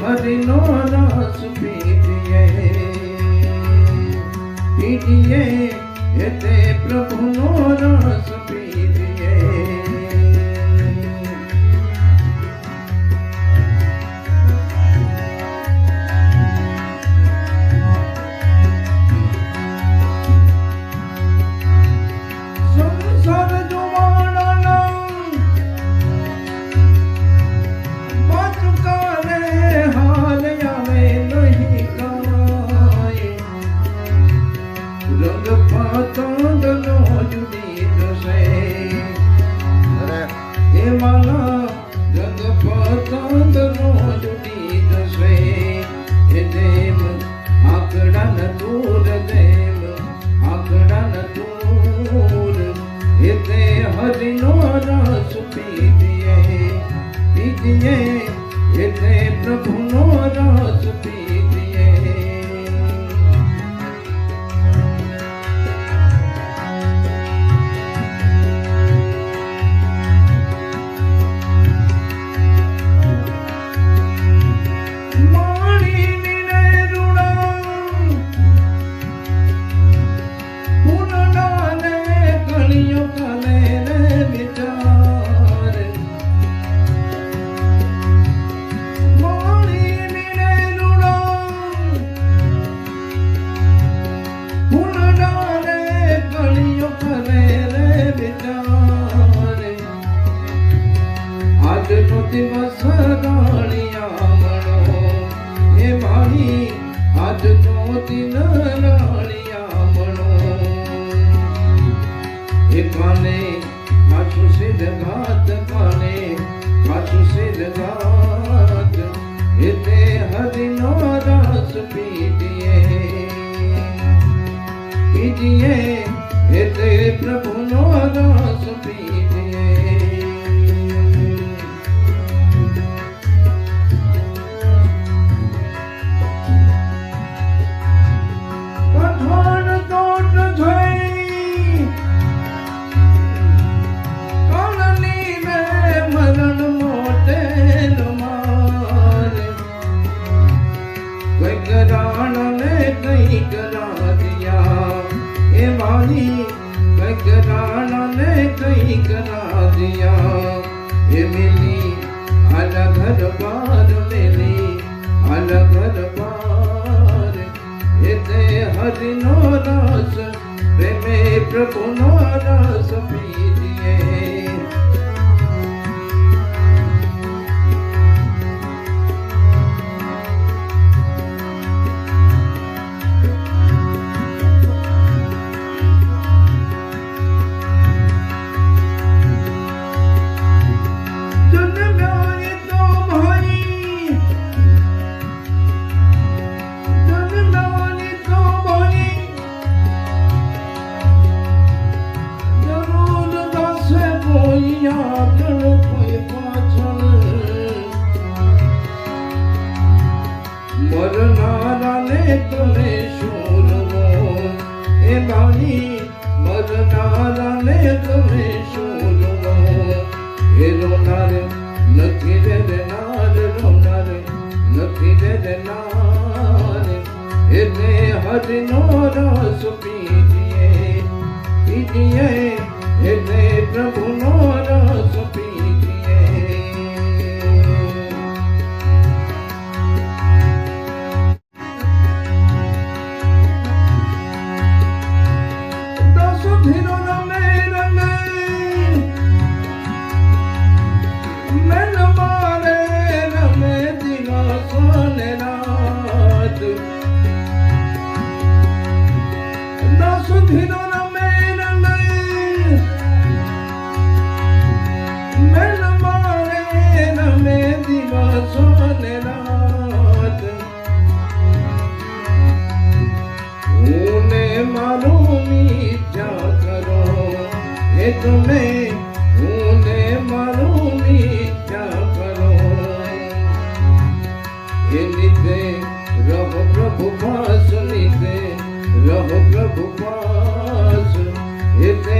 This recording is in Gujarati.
હરિનો રસ પીટીએ. પીટીએ એટલે પ્રભુનો રસ એ માલા રંગ પતંગનો જુદી જશે એ દેમ આકડા ન દૂર દેમ આકડા ન દૂર એ તે દિવસ રાણિયા મણો એ માહી આજનો દિન રાણિયા મણો એ કાને પાછું સિદ્ધ ઘાત કાને પાછું સિદ્ધ ઘાત એ તે હરિનો રસ પીટીએ. પીટીએ એ તે પ્રભુનો એ માહી કોઈ કરા દિયા. એ મિલી આલા ઘર બાર મિલી આલા ઘર બાર એ તે હરિનો રસ, પ્રેમે પ્રભુનો રસ પીજીએ. જન્મ્યા તમે શોરવો એ બાની મરનારાને તમે શોરવો એ રોનાર નથી રે રે નાર, રોનાર નથી રે તમે હું ને મારું નીચા કરો એ રીતે રહો પ્રભુ પાસ નીતે રહો પ્રભુ પાસ એ તે